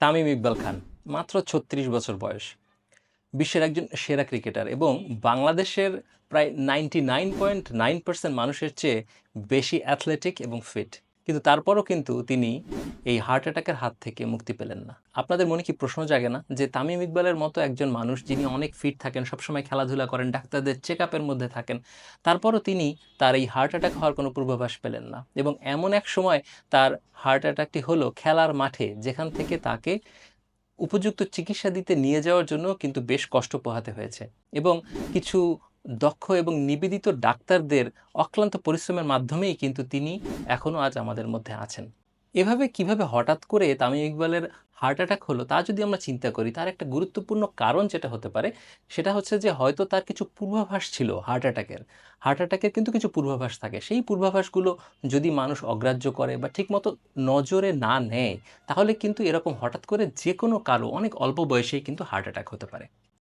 তামিম ইকবাল খান, মাত্র ছত্রিশ বছর বয়স। বিশ্বের একজন সেরা ক্রিকেটার এবং বাংলাদেশের প্রায় ninety nine point nine percent মানুষের চেয়ে বেশি অ্যাথলেটিক এবং ফিট কিন্তু তারপরও কিন্তু তিনি এই হার্ট অ্যাটাকের হাত থেকে মুক্তি পেলেন না। আপনাদের মনে কি প্রশ্ন জাগে না যে তামিম ইকবালের মতো একজন মানুষ যিনি অনেক ফিট থাকেন, সবসময় খেলাধুলা করেন, ডাক্তারদের চেক আপের মধ্যে থাকেন, তারপরও তিনি তার এই হার্ট অ্যাটাক হওয়ার কোনো পূর্বাভাস পেলেন না এবং এমন এক সময় তার হার্ট অ্যাটাকটি হলো খেলার মাঠে, যেখান থেকে তাকে উপযুক্ত চিকিৎসা দিতে নিয়ে যাওয়ার জন্য কিন্তু বেশ কষ্ট পোহাতে হয়েছে। এবং কিছু দক্ষ এবং নিবেদিত ডাক্তারদের অক্লান্ত পরিশ্রমের মাধ্যমেই কিন্তু তিনি এখনও আজ আমাদের মধ্যে আছেন। এভাবে কীভাবে হঠাৎ করে তামিম ইকবালের হার্ট অ্যাটাক হলো তা যদি আমরা চিন্তা করি, তার একটা গুরুত্বপূর্ণ কারণ যেটা হতে পারে, সেটা হচ্ছে যে হয়তো তার কিছু পূর্বাভাস ছিল হার্ট অ্যাটাকের হার্ট অ্যাটাকের কিন্তু কিছু পূর্বাভাস থাকে। সেই পূর্বাভাসগুলো যদি মানুষ অগ্রাহ্য করে বা ঠিকমতো নজরে না নেয়, তাহলে কিন্তু এরকম হঠাৎ করে যে কোনো কারও অনেক অল্প বয়সেই কিন্তু হার্ট অ্যাটাক হতে পারে।